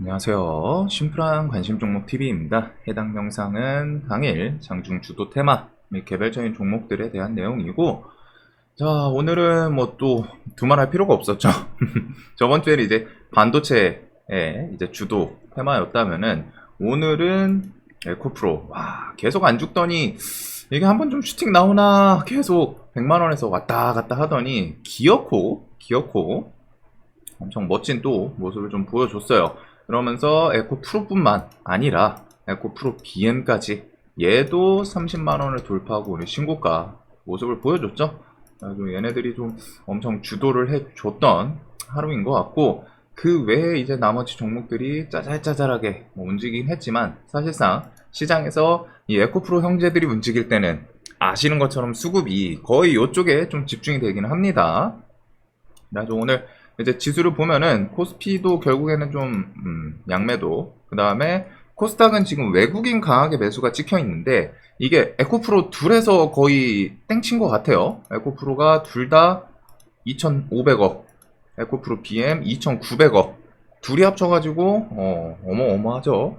안녕하세요. 심플한 관심 종목 TV입니다. 해당 영상은 당일 장중 주도 테마 및 개별적인 종목들에 대한 내용이고, 자, 오늘은 뭐 또 두말할 필요가 없었죠. 저번 주에는 이제 반도체의 이제 주도 테마였다면은, 오늘은 에코프로. 와, 계속 안 죽더니, 이게 한번 좀 슈팅 나오나 계속 100만원에서 왔다 갔다 하더니, 기어코, 기어코, 엄청 멋진 또 모습을 좀 보여줬어요. 그러면서 에코 프로뿐만 아니라 에코 프로 BM까지 얘도 30만 원을 돌파하고 오늘 신고가 모습을 보여줬죠. 아주 얘네들이 좀 엄청 주도를 해줬던 하루인 것 같고 그 외에 이제 나머지 종목들이 짜잘짜잘하게 뭐 움직이긴 했지만 사실상 시장에서 이 에코프로 형제들이 움직일 때는 아시는 것처럼 수급이 거의 이쪽에 좀 집중이 되긴 합니다. 그래서 오늘 이제 지수를 보면은 코스피도 결국에는 좀 음, 양매도 그 다음에 코스닥은 지금 외국인 강하게 매수가 찍혀 있는데 이게 에코프로 둘에서 거의 땡친 것 같아요. 에코프로가 둘 다 2,500억, 에코프로 BM 2,900억 둘이 합쳐가지고 어, 어마어마하죠.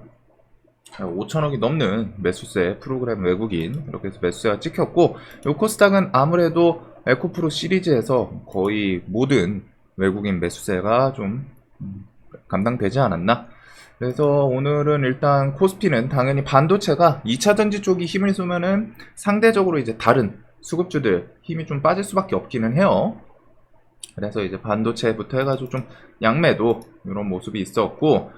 5천억이 넘는 매수세 프로그램 외국인 이렇게 해서 매수세가 찍혔고 요 코스닥은 아무래도 에코프로 시리즈에서 거의 모든 외국인 매수세가 좀 음, 감당되지 않았나 그래서 오늘은 일단 코스피는 당연히 반도체가 2차 전지 쪽이 힘을 쏘면은 상대적으로 이제 다른 수급주들 힘이 좀 빠질 수밖에 없기는 해요. 그래서 이제 반도체부터 해가지고 좀 양매도 이런 모습이 있었고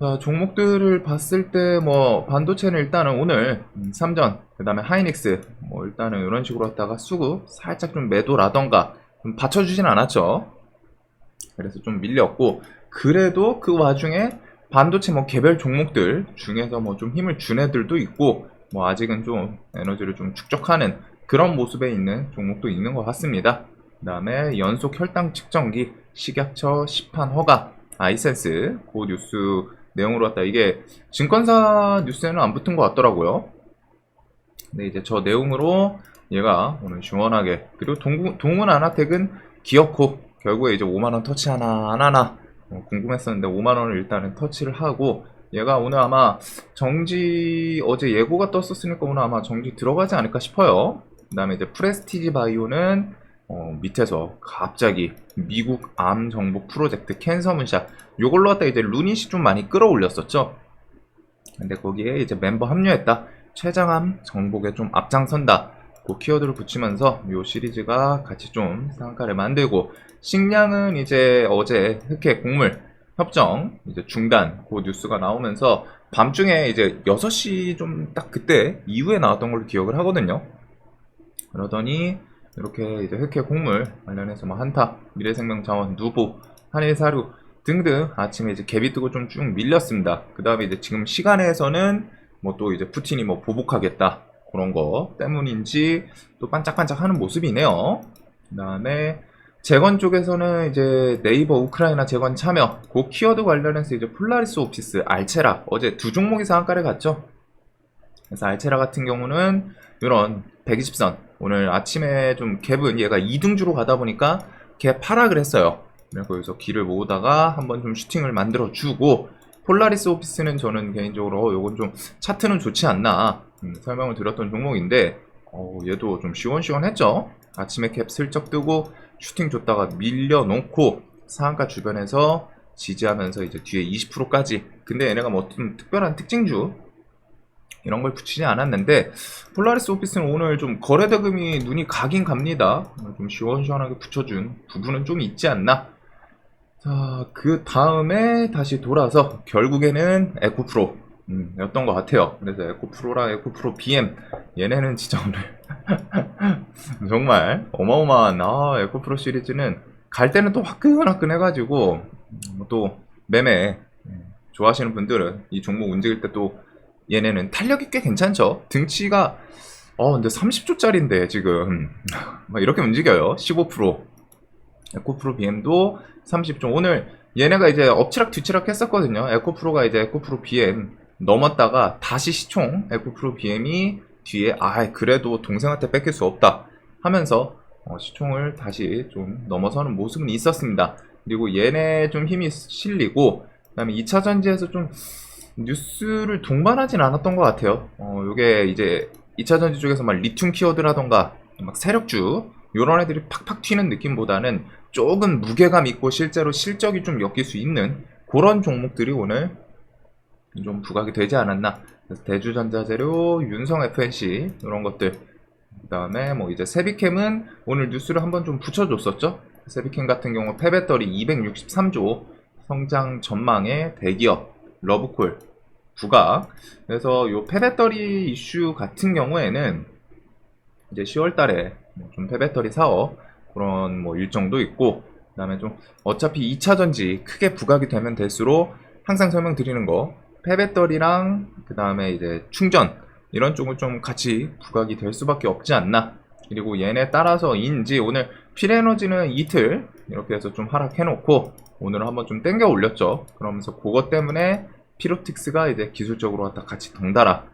자, 종목들을 봤을 때 뭐 반도체는 일단은 오늘 음, 삼전 그 다음에 하이닉스 뭐 일단은 이런 식으로 했다가 수급 살짝 좀 매도라던가 좀 받쳐주진 않았죠. 그래서 좀 밀렸고 그래도 그 와중에 반도체 뭐 개별 종목들 중에서 뭐 좀 힘을 준 애들도 있고 뭐 아직은 좀 에너지를 좀 축적하는 그런 모습에 있는 종목도 있는 것 같습니다. 그 다음에 연속 혈당 측정기 식약처 시판 허가 아이센스 그 뉴스 내용으로 왔다 이게 증권사 뉴스에는 안 붙은 것 같더라고요. 근데 이제 저 내용으로 얘가 오늘 시원하게 그리고 동구, 동은 아나텍은 기어코 결국에 이제 5만원 터치 하나 안 하나. 어, 궁금했었는데 5만원을 일단은 터치를 하고 얘가 오늘 아마 정지 어제 예고가 떴었으니까 오늘 아마 정지 들어가지 않을까 싶어요. 그 다음에 이제 프레스티지 바이오는 어, 밑에서 갑자기 미국 암 정복 프로젝트 캔서 문샷. 요걸로 갖다 이제 루닛이 좀 많이 끌어올렸었죠. 근데 거기에 이제 멤버 합류했다. 최장암 정복에 좀 앞장선다 그 키워드를 붙이면서 이 시리즈가 같이 좀 상가를 만들고 식량은 이제 어제 흑해 곡물 협정 이제 중단 그 뉴스가 나오면서 밤중에 이제 6시 좀 딱 그때 이후에 나왔던 걸로 기억을 하거든요. 그러더니 이렇게 이제 흑해 곡물 관련해서 뭐 한타, 미래생명자원, 누보, 한일사료 등등 아침에 이제 갭이 뜨고 좀 쭉 밀렸습니다. 그 다음에 이제 지금 시간에서는 뭐 또 이제 푸틴이 뭐 보복하겠다 그런 거 때문인지 또 반짝반짝 하는 모습이네요. 그 다음에 재건 쪽에서는 이제 네이버 우크라이나 재건 참여 그 키워드 관련해서 이제 폴라리스 오피스 알체라 어제 두 종목이 상한가를 갔죠. 그래서 알체라 같은 경우는 이런 120선 오늘 아침에 좀 갭은 얘가 2등주로 가다 보니까 갭 하락을 했어요. 그래서 길을 모으다가 한번 좀 슈팅을 만들어 주고 폴라리스 오피스는 저는 개인적으로 요건 좀 차트는 좋지 않나 음, 설명을 드렸던 종목인데 어, 얘도 좀 시원시원했죠. 아침에 캡 슬쩍 뜨고 슈팅 줬다가 밀려놓고 상한가 주변에서 지지하면서 이제 뒤에 20%까지. 근데 얘네가 뭐 어떤 특별한 특징주? 이런 걸 붙이지 않았는데 폴라리스 오피스는 오늘 좀 거래 대금이 눈이 가긴 갑니다. 좀 시원시원하게 붙여준 부분은 좀 있지 않나 자 그 다음에 다시 돌아서 결국에는 에코프로. 음, 였던 것 같아요. 그래서 에코프로랑 에코프로 BM 얘네는 진짜 오늘 정말 어마어마한 아, 에코프로 시리즈는 갈 때는 또 화끈화끈 해가지고 음, 또 매매 음, 좋아하시는 분들은 이 종목 움직일 때 또 얘네는 탄력이 꽤 괜찮죠? 등치가 어 근데 30조짜리인데 지금. 막 이렇게 움직여요. 15% 에코프로 BM도 30조 오늘 얘네가 이제 엎치락 뒤치락 했었거든요 에코프로가 이제 에코프로 BM 넘었다가 다시 시총 에코프로 BM이 뒤에 아 그래도 동생한테 뺏길 수 없다 하면서 어, 시총을 다시 좀 넘어서는 모습은 있었습니다. 그리고 얘네 좀 힘이 실리고 그다음에 2차 전지에서 좀 뉴스를 동반하진 않았던 것 같아요. 어, 요게 이제 2차 전지 쪽에서 막 리튬 키워드라던가 막 세력주 요런 애들이 팍팍 튀는 느낌보다는 조금 무게감 있고 실제로 실적이 좀 엮일 수 있는 그런 종목들이 오늘 좀 부각이 되지 않았나. 그래서 대주전자재료, 윤성 FNC 이런 것들. 그다음에 뭐 이제 세비캠은 오늘 뉴스를 한번 좀 붙여줬었죠. 세비캠 같은 경우 폐배터리 263조 성장 전망의 대기업 러브콜 부각. 그래서 요 폐배터리 이슈 같은 경우에는 이제 10월달에 뭐좀 폐배터리 사업 그런 뭐 일정도 있고 그다음에 좀 어차피 2차 전지 크게 부각이 되면 될수록 항상 설명드리는 거 폐배터리랑 그다음에 이제 충전 이런 쪽은 좀 같이 부각이 될 수밖에 없지 않나. 그리고 얘네 따라서인지 오늘 필에너지는 이틀 이렇게 해서 좀 하락해놓고 오늘은 한번 좀 땡겨 올렸죠. 그러면서 그것 때문에 피로틱스가 이제 기술적으로 갖다 같이 덩달아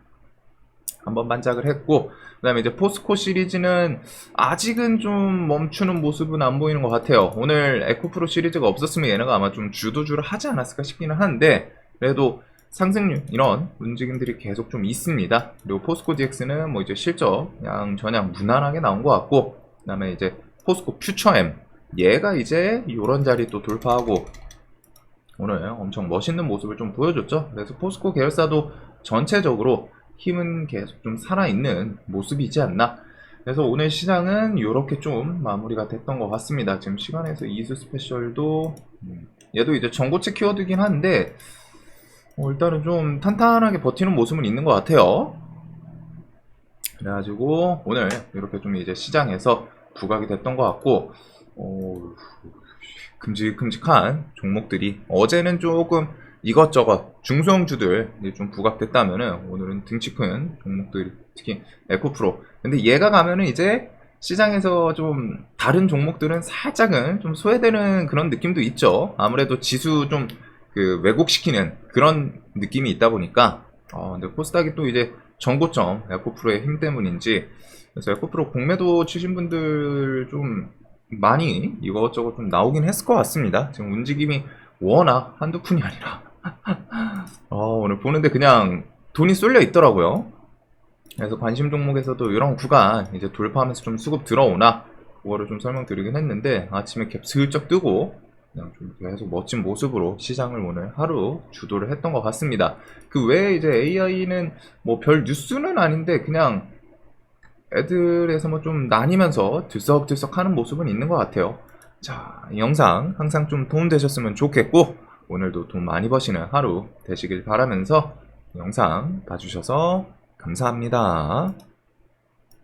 한번 반짝을 했고 그 다음에 이제 포스코 시리즈는 아직은 좀 멈추는 모습은 안 보이는 것 같아요. 오늘 에코프로 시리즈가 없었으면 얘네가 아마 좀 주도주를 하지 않았을까 싶기는 한데 그래도 상승률 이런 움직임들이 계속 좀 있습니다. 그리고 포스코 DX는 뭐 이제 실적 그냥 전향 무난하게 나온 것 같고 그 다음에 이제 포스코 퓨처엠 얘가 이제 이런 자리 또 돌파하고 오늘 엄청 멋있는 모습을 좀 보여줬죠. 그래서 포스코 계열사도 전체적으로 힘은 계속 좀 살아있는 모습이지 않나. 그래서 오늘 시장은 이렇게 좀 마무리가 됐던 것 같습니다. 지금 시간에서 이수 스페셜도 음, 얘도 이제 전고체 키워드긴 한데 어, 일단은 좀 탄탄하게 버티는 모습은 있는 것 같아요. 그래가지고 오늘 이렇게 좀 이제 시장에서 부각이 됐던 것 같고 어, 큼직큼직한 종목들이 어제는 조금 이것저것 중소형주들 좀 부각됐다면은 오늘은 등치 큰 종목들 특히 에코프로. 근데 얘가 가면은 이제 시장에서 좀 다른 종목들은 살짝은 좀 소외되는 그런 느낌도 있죠. 아무래도 지수 좀 그 왜곡시키는 그런 느낌이 있다 보니까. 어 근데 코스닥이 또 이제 전고점 에코프로의 힘 때문인지. 그래서 에코프로 공매도 치신 분들 좀 많이 이것저것 좀 나오긴 했을 것 같습니다. 지금 움직임이 워낙 한두 푼이 아니라 어, 오늘 보는데 그냥 돈이 쏠려 있더라고요. 그래서 관심 종목에서도 이런 구간 이제 돌파하면서 좀 수급 들어오나 그거를 좀 설명드리긴 했는데 아침에 갭 슬쩍 뜨고 그냥 좀 계속 멋진 모습으로 시장을 오늘 하루 주도를 했던 것 같습니다. 그 외에 이제 AI는 뭐 별 뉴스는 아닌데 그냥 애들에서 뭐 좀 나뉘면서 들썩들썩 하는 모습은 있는 것 같아요. 자, 이 영상 항상 좀 도움되셨으면 좋겠고 오늘도 돈 많이 버시는 하루 되시길 바라면서 영상 봐주셔서 감사합니다.